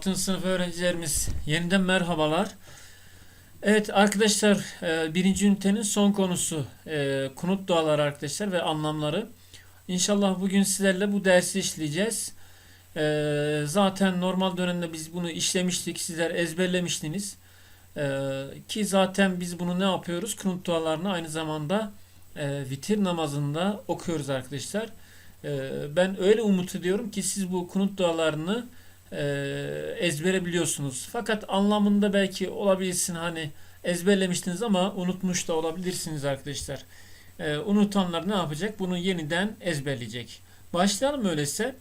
Evet, 6. sınıf öğrencilerimiz yeniden merhabalar. Evet arkadaşlar, e, birinci ünitenin son konusu e, kunut duaları arkadaşlar ve anlamları. İnşallah bugün sizlerle bu dersi işleyeceğiz. E, Zaten normal dönemde biz bunu işlemiştik, sizler ezberlemiştiniz. Ki zaten biz bunu ne yapıyoruz? Kunut dualarını aynı zamanda vitir namazında okuyoruz arkadaşlar. E, Ben öyle umut ediyorum ki siz bu kunut dualarını ezbere biliyorsunuz. Fakat anlamında belki olabilirsin hani ezberlemiştiniz ama unutmuş da olabilirsiniz arkadaşlar. E, unutanlar ne yapacak? Bunu yeniden ezberleyecek. Başlayalım öyleyse.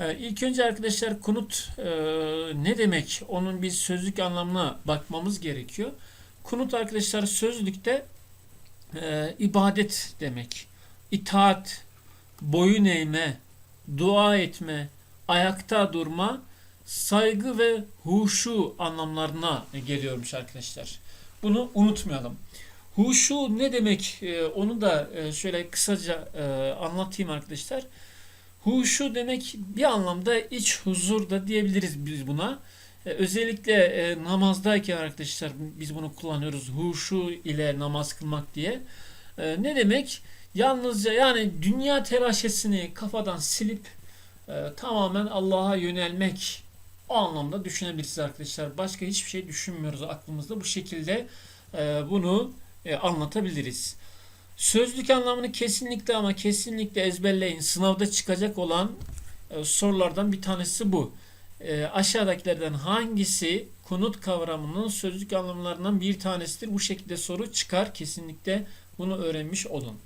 E, ilk önce arkadaşlar kunut e, ne demek? Onun bir sözlük anlamına bakmamız gerekiyor. Kunut arkadaşlar sözlükte e, ibadet demek. İtaat, boyun eğme, dua etme, ayakta durma, saygı ve huşu anlamlarına geliyormuş arkadaşlar. Bunu unutmayalım. Huşu ne demek? Ee, Onu da e, şöyle kısaca e, anlatayım arkadaşlar. Huşu demek bir anlamda iç huzur da diyebiliriz biz buna. E, Özellikle namazdayken arkadaşlar biz bunu kullanıyoruz. Huşu ile namaz kılmak diye. Ne demek? Yalnızca yani dünya telaşesini kafadan silip tamamen Allah'a yönelmek o anlamda düşünebilirsiniz arkadaşlar. Başka hiçbir şey düşünmüyoruz aklımızda. Bu şekilde e, bunu e, anlatabiliriz. Sözlük anlamını kesinlikle ama kesinlikle ezberleyin. Sınavda çıkacak olan e, sorulardan bir tanesi bu. E, aşağıdakilerden hangisi kunut kavramının sözlük anlamlarından bir tanesidir? Bu şekilde soru çıkar. Kesinlikle bunu öğrenmiş olun.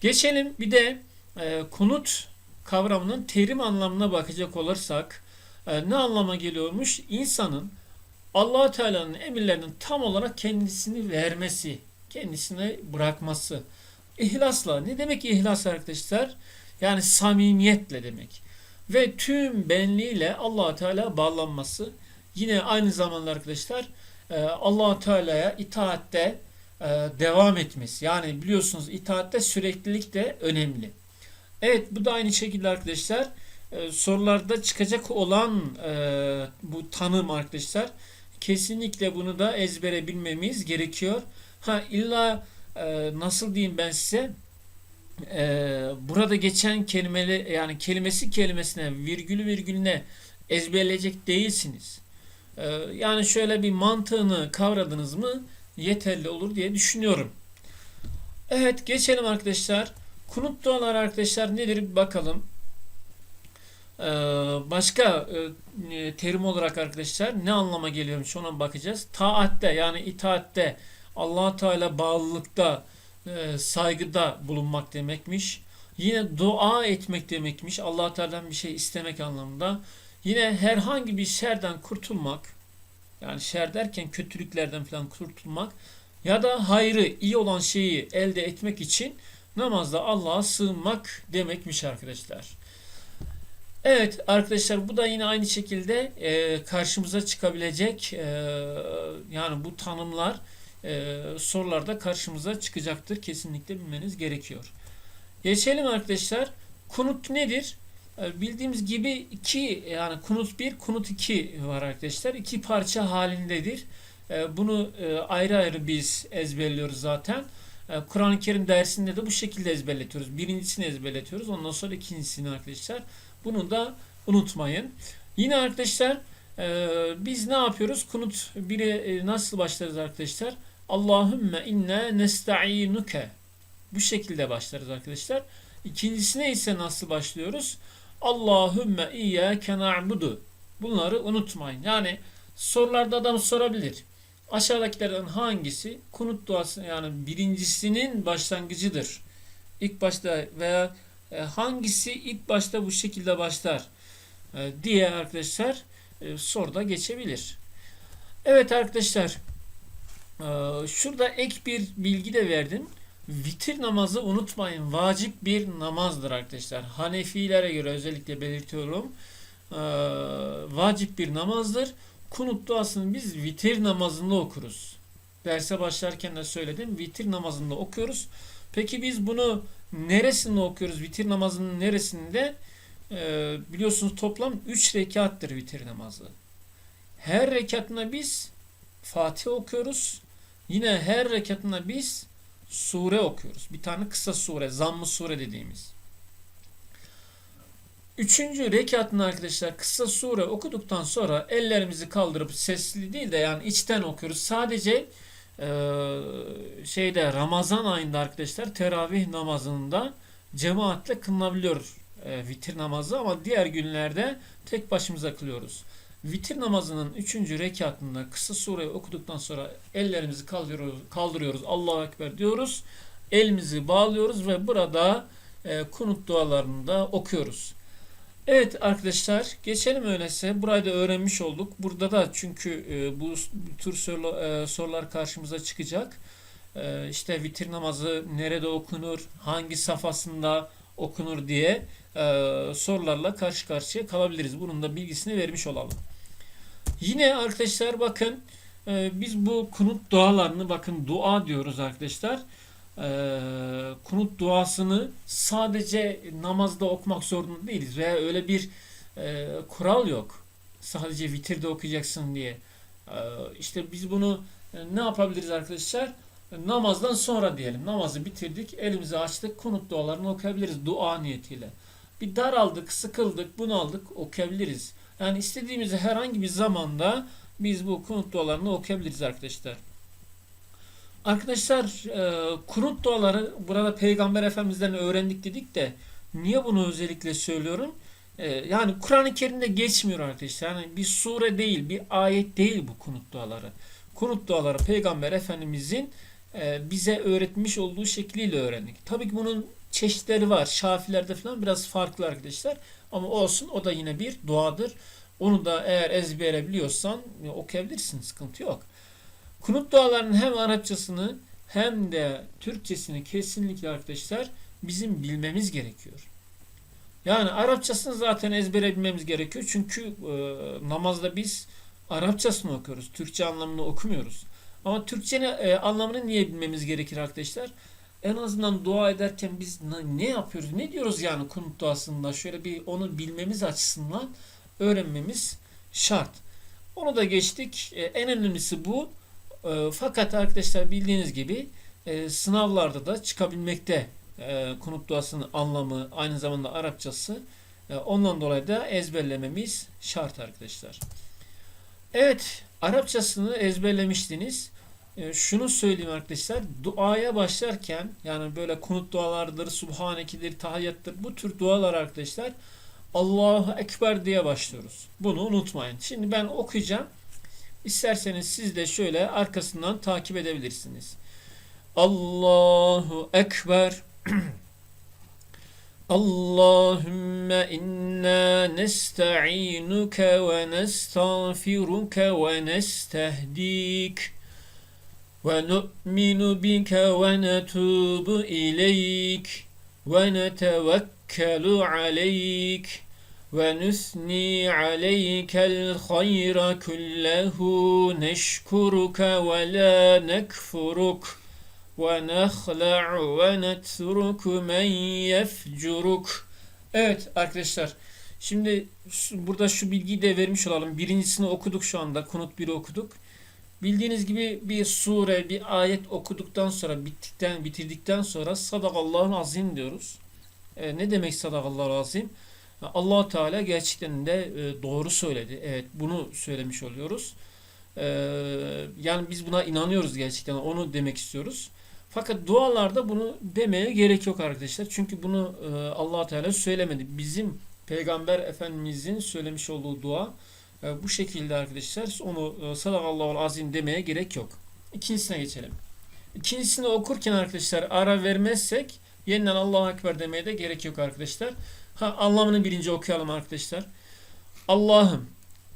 Geçelim bir de e, kunut kavramının terim anlamına bakacak olursak e, ne anlama geliyormuş? İnsanın allah Teala'nın emirlerinin tam olarak kendisini vermesi, kendisine bırakması. İhlasla. Ne demek ihlas arkadaşlar? Yani samimiyetle demek. Ve tüm benliğiyle allah Teala bağlanması. Yine aynı zamanda arkadaşlar e, allah Teala'ya itaatte e, devam etmesi. Yani biliyorsunuz itaatte süreklilik de önemli. Evet bu da aynı şekilde arkadaşlar e, sorularda çıkacak olan e, bu tanım arkadaşlar kesinlikle bunu da ezbere bilmemiz gerekiyor. Ha illa e, nasıl diyeyim ben size e, burada geçen kelimeli yani kelimesi kelimesine virgülü virgülüne ezberleyecek değilsiniz. Yani şöyle bir mantığını kavradınız mı yeterli olur diye düşünüyorum. Evet geçelim arkadaşlar. Kunut duaları arkadaşlar nedir bir bakalım. Ee, başka e, terim olarak arkadaşlar ne anlama geliyormuş ona bakacağız. Taatte yani itaatte allah Teala bağlılıkta e, saygıda bulunmak demekmiş. Yine dua etmek demekmiş. allah Teala'dan bir şey istemek anlamında. Yine herhangi bir şerden kurtulmak yani şer derken kötülüklerden falan kurtulmak ya da hayrı iyi olan şeyi elde etmek için namazda Allah'a sığınmak demekmiş arkadaşlar. Evet arkadaşlar bu da yine aynı şekilde e, karşımıza çıkabilecek e, yani bu tanımlar e, sorularda karşımıza çıkacaktır. Kesinlikle bilmeniz gerekiyor. Geçelim arkadaşlar. Kunut nedir? E, bildiğimiz gibi iki yani kunut 1, kunut 2 var arkadaşlar. İki parça halindedir. E, bunu e, ayrı ayrı biz ezberliyoruz zaten. E, Kur'an-ı Kerim dersinde de bu şekilde ezberletiyoruz. Birincisini ezberletiyoruz. Ondan sonra ikincisini arkadaşlar. Bunu da unutmayın. Yine arkadaşlar e, biz ne yapıyoruz? Kunut 1'e e, nasıl başlarız arkadaşlar? Allahümme inne nesta'inuke. Bu şekilde başlarız arkadaşlar. İkincisine ise nasıl başlıyoruz? Allahümme iyyâke na'budu. Bunları unutmayın. Yani sorularda adam sorabilir. Aşağıdakilerden hangisi kunut duası yani birincisinin başlangıcıdır? İlk başta veya hangisi ilk başta bu şekilde başlar e, diye arkadaşlar e, soruda geçebilir. Evet arkadaşlar e, şurada ek bir bilgi de verdim. Vitir namazı unutmayın. Vacip bir namazdır arkadaşlar. Hanefilere göre özellikle belirtiyorum. E, vacip bir namazdır. Kunut duasını biz vitir namazında okuruz. Derse başlarken de söyledim. Vitir namazında okuyoruz. Peki biz bunu neresinde okuyoruz? Vitir namazının neresinde? Ee, biliyorsunuz toplam 3 rekattır vitir namazı. her rekatına biz Fatih okuyoruz. Yine her rekatına biz sure okuyoruz. Bir tane kısa sure, zamm-ı sure dediğimiz. Üçüncü rekatını arkadaşlar kısa sure okuduktan sonra ellerimizi kaldırıp sesli değil de yani içten okuyoruz. Sadece e, şeyde Ramazan ayında arkadaşlar teravih namazında cemaatle kılınabiliyor e, vitir namazı ama diğer günlerde tek başımıza kılıyoruz. Vitir namazının üçüncü rekatında kısa sureyi okuduktan sonra ellerimizi kaldırıyoruz, kaldırıyoruz Allahu Ekber diyoruz. Elimizi bağlıyoruz ve burada e, kunut dualarını da okuyoruz. Evet arkadaşlar geçelim öyleyse. Burayı da öğrenmiş olduk. Burada da çünkü e, bu tür soru, e, sorular karşımıza çıkacak. E, işte vitir namazı nerede okunur, hangi safhasında okunur diye e, sorularla karşı karşıya kalabiliriz. Bunun da bilgisini vermiş olalım. Yine arkadaşlar bakın e, biz bu kunut dualarını bakın dua diyoruz arkadaşlar. E, kunut duasını sadece namazda okumak zorunda değiliz veya öyle bir e, kural yok. Sadece vitirde okuyacaksın diye. E, işte biz bunu e, ne yapabiliriz arkadaşlar? Namazdan sonra diyelim. Namazı bitirdik, elimizi açtık, kunut dualarını okuyabiliriz dua niyetiyle. Bir daraldık, sıkıldık, bunaldık okuyabiliriz. Yani istediğimiz herhangi bir zamanda biz bu kunut dualarını okuyabiliriz arkadaşlar. Arkadaşlar e, kunut duaları burada Peygamber Efendimiz'den öğrendik dedik de niye bunu özellikle söylüyorum? E, yani Kur'an-ı Kerim'de geçmiyor arkadaşlar. Yani bir sure değil, bir ayet değil bu kunut duaları. Kunut duaları Peygamber Efendimiz'in e, bize öğretmiş olduğu şekliyle öğrendik. Tabii ki bunun çeşitleri var. Şafilerde falan biraz farklı arkadaşlar. Ama olsun o da yine bir duadır. Onu da eğer ezbere biliyorsan e, okuyabilirsin. Sıkıntı yok. Kunut dualarının hem Arapçasını hem de Türkçesini kesinlikle arkadaşlar bizim bilmemiz gerekiyor. Yani Arapçasını zaten ezbere bilmemiz gerekiyor. Çünkü e, namazda biz Arapçasını okuyoruz. Türkçe anlamını okumuyoruz. Ama Türkçenin e, anlamını niye bilmemiz gerekir arkadaşlar? En azından dua ederken biz ne, yapıyoruz? Ne diyoruz yani kunut duasında? Şöyle bir onu bilmemiz açısından öğrenmemiz şart. Onu da geçtik. E, en önemlisi bu. E, fakat arkadaşlar bildiğiniz gibi e, sınavlarda da çıkabilmekte e, kunut duasının anlamı aynı zamanda Arapçası. E, ondan dolayı da ezberlememiz şart arkadaşlar. Evet Arapçasını ezberlemiştiniz. E, şunu söyleyeyim arkadaşlar. Duaya başlarken yani böyle kunut dualardır, subhanekidir, tahiyyattır bu tür dualar arkadaşlar Allahu Ekber diye başlıyoruz. Bunu unutmayın. Şimdi ben okuyacağım. İsterseniz siz de şöyle arkasından takip edebilirsiniz. Allahu Ekber. Allahümme inna nesta'inuke ve nestağfiruke ve nestehdik. Ve nu'minu bike ve netubu ileyk. Ve netevekkelu aleyk ونثني عليك الخير كله نشكرك ولا نكفرك ونخلع ونترك من يفجرك Evet arkadaşlar şimdi burada şu bilgiyi de vermiş olalım. Birincisini okuduk şu anda. Kunut 1'i okuduk. Bildiğiniz gibi bir sure, bir ayet okuduktan sonra bittikten bitirdikten sonra sadakallahu azim diyoruz. E, ne demek sadakallahu azim? Allah Teala gerçekten de e, doğru söyledi. Evet bunu söylemiş oluyoruz. E, yani biz buna inanıyoruz gerçekten. Onu demek istiyoruz. Fakat dualarda bunu demeye gerek yok arkadaşlar. Çünkü bunu e, allah Teala söylemedi. Bizim Peygamber Efendimizin söylemiş olduğu dua bu şekilde arkadaşlar. Onu sadakallahu azim demeye gerek yok. İkincisine geçelim. İkincisini okurken arkadaşlar ara vermezsek yeniden Allahu Ekber demeye de gerek yok arkadaşlar. Ha, anlamını birinci okuyalım arkadaşlar. Allah'ım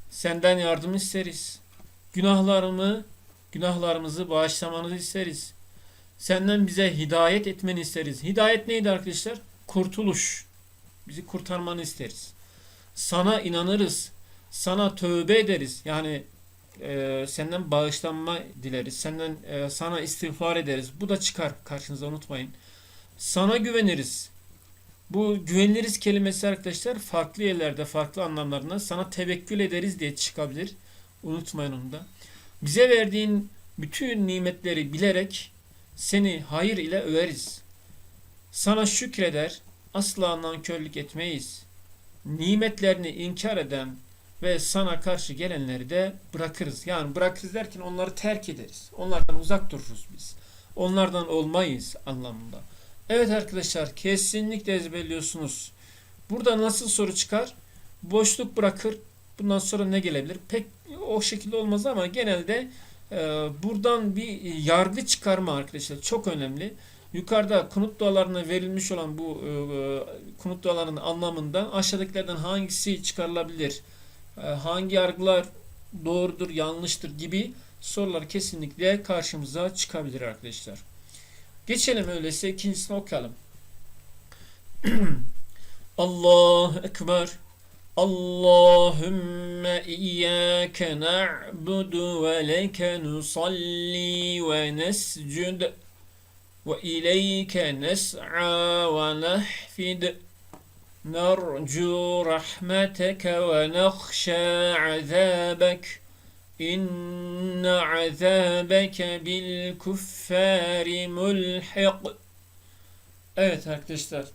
senden yardım isteriz. Günahlarımı, günahlarımızı bağışlamanızı isteriz. Senden bize hidayet etmeni isteriz. Hidayet neydi arkadaşlar? Kurtuluş. Bizi kurtarmanı isteriz. Sana inanırız. Sana tövbe ederiz. Yani e, senden bağışlanma dileriz. Senden e, sana istiğfar ederiz. Bu da çıkar karşınıza unutmayın. Sana güveniriz. Bu güveniriz kelimesi arkadaşlar farklı yerlerde farklı anlamlarına sana tevekkül ederiz diye çıkabilir. Unutmayın onu da. Bize verdiğin bütün nimetleri bilerek seni hayır ile överiz. Sana şükreder, asla nankörlük etmeyiz. Nimetlerini inkar eden ve sana karşı gelenleri de bırakırız. Yani bırakırız derken onları terk ederiz. Onlardan uzak dururuz biz. Onlardan olmayız anlamında. Evet arkadaşlar kesinlikle ezberliyorsunuz. Burada nasıl soru çıkar? Boşluk bırakır. Bundan sonra ne gelebilir? Pek o şekilde olmaz ama genelde e, buradan bir yargı çıkarma arkadaşlar çok önemli. Yukarıda kunut dualarına verilmiş olan bu e, kunut dualarının anlamından aşağıdakilerden hangisi çıkarılabilir? E, hangi yargılar doğrudur, yanlıştır gibi sorular kesinlikle karşımıza çıkabilir arkadaşlar. Geçelim öyleyse ikincisini okuyalım. Allah Ekber. Allahümme iyyâke na'budu ve leke nusalli ve nescud ve ileyke nes'a ve nehfid narcu rahmeteke ve nahşa azâbek İnne azâbeke bil kuffâri mulhiq. Evet arkadaşlar.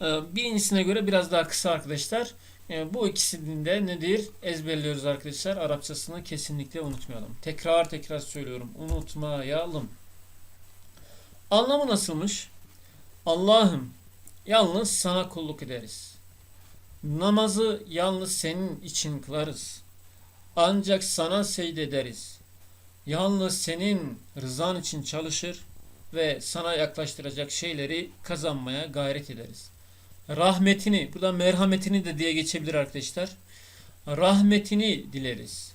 Ee, birincisine göre biraz daha kısa arkadaşlar. Ee, bu ikisinin de nedir? Ezberliyoruz arkadaşlar. Arapçasını kesinlikle unutmayalım. Tekrar tekrar söylüyorum. Unutmayalım. Anlamı nasılmış? Allah'ım yalnız sana kulluk ederiz. Namazı yalnız senin için kılarız. Ancak sana secde ederiz. Yalnız senin rızan için çalışır ve sana yaklaştıracak şeyleri kazanmaya gayret ederiz. Rahmetini, burada merhametini de diye geçebilir arkadaşlar. Rahmetini dileriz.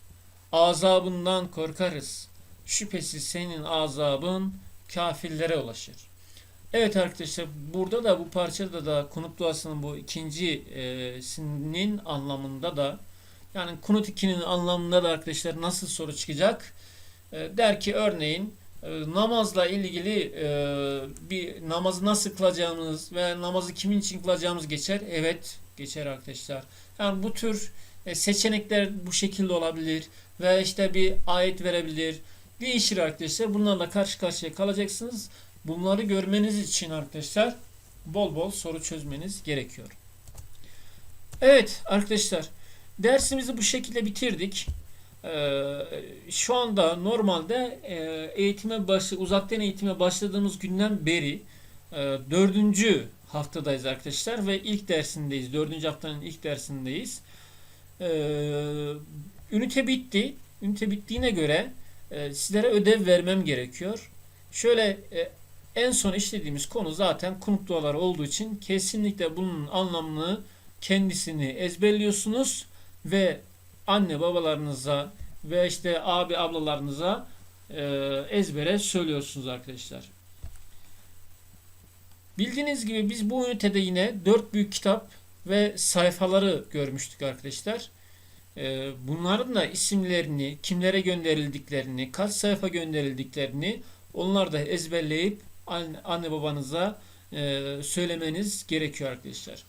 Azabından korkarız. Şüphesiz senin azabın kafirlere ulaşır. Evet arkadaşlar burada da bu parçada da kunut duasının bu ikincisinin anlamında da yani kunut 2'nin anlamında da arkadaşlar nasıl soru çıkacak? E, der ki örneğin e, namazla ilgili e, bir namazı nasıl kılacağımız ve namazı kimin için kılacağımız geçer. Evet geçer arkadaşlar. Yani bu tür e, seçenekler bu şekilde olabilir ve işte bir ayet verebilir. Değişir arkadaşlar. Bunlarla karşı karşıya kalacaksınız. Bunları görmeniz için arkadaşlar bol bol soru çözmeniz gerekiyor. Evet arkadaşlar dersimizi bu şekilde bitirdik. Ee, şu anda normalde e, eğitime başı, uzaktan eğitime başladığımız günden beri e, dördüncü haftadayız arkadaşlar ve ilk dersindeyiz. Dördüncü haftanın ilk dersindeyiz. Ee, ünite bitti. Ünite bittiğine göre e, sizlere ödev vermem gerekiyor. Şöyle e, en son işlediğimiz konu zaten kunut duaları olduğu için kesinlikle bunun anlamını kendisini ezberliyorsunuz ve anne babalarınıza ve işte abi ablalarınıza e, ezbere söylüyorsunuz arkadaşlar. Bildiğiniz gibi biz bu ünitede yine dört büyük kitap ve sayfaları görmüştük arkadaşlar. E, bunların da isimlerini, kimlere gönderildiklerini, kaç sayfa gönderildiklerini onlar da ezberleyip anne, babanıza e, söylemeniz gerekiyor arkadaşlar.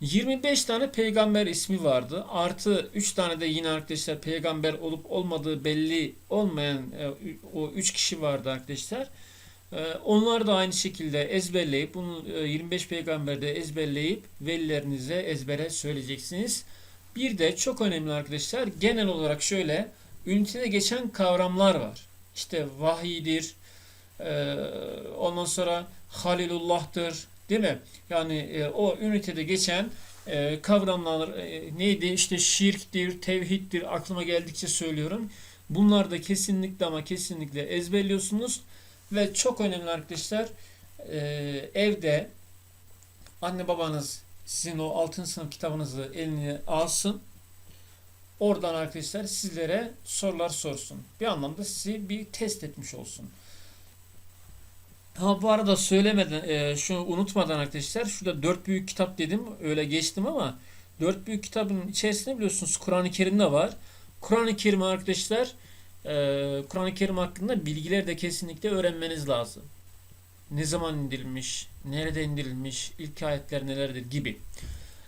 25 tane peygamber ismi vardı. Artı 3 tane de yine arkadaşlar peygamber olup olmadığı belli olmayan e, o 3 kişi vardı arkadaşlar. E, onlar da aynı şekilde ezberleyip bunu e, 25 peygamberde ezberleyip velilerinize ezbere söyleyeceksiniz. Bir de çok önemli arkadaşlar genel olarak şöyle ünitede geçen kavramlar var. İşte vahidir, e, ondan sonra Halilullah'tır, Değil mi? Yani e, o ünitede geçen e, kavramlar e, neydi? İşte şirktir, tevhiddir aklıma geldikçe söylüyorum. Bunlar da kesinlikle ama kesinlikle ezberliyorsunuz. Ve çok önemli arkadaşlar e, evde anne babanız sizin o altın sınıf kitabınızı eline alsın. Oradan arkadaşlar sizlere sorular sorsun. Bir anlamda sizi bir test etmiş olsun. Ha bu arada söylemeden, e, şunu unutmadan arkadaşlar, şurada dört büyük kitap dedim, öyle geçtim ama dört büyük kitabın içerisinde biliyorsunuz Kur'an-ı Kerim de var. Kur'an-ı Kerim arkadaşlar, e, Kur'an-ı Kerim hakkında bilgiler de kesinlikle öğrenmeniz lazım. Ne zaman indirilmiş, nerede indirilmiş, ilk ayetler nelerdir gibi.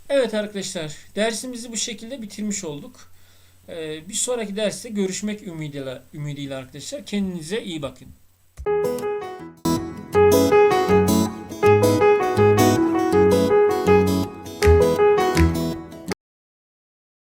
Evet arkadaşlar, dersimizi bu şekilde bitirmiş olduk. E, bir sonraki derste görüşmek ümidiyle, ümidiyle arkadaşlar. Kendinize iyi bakın.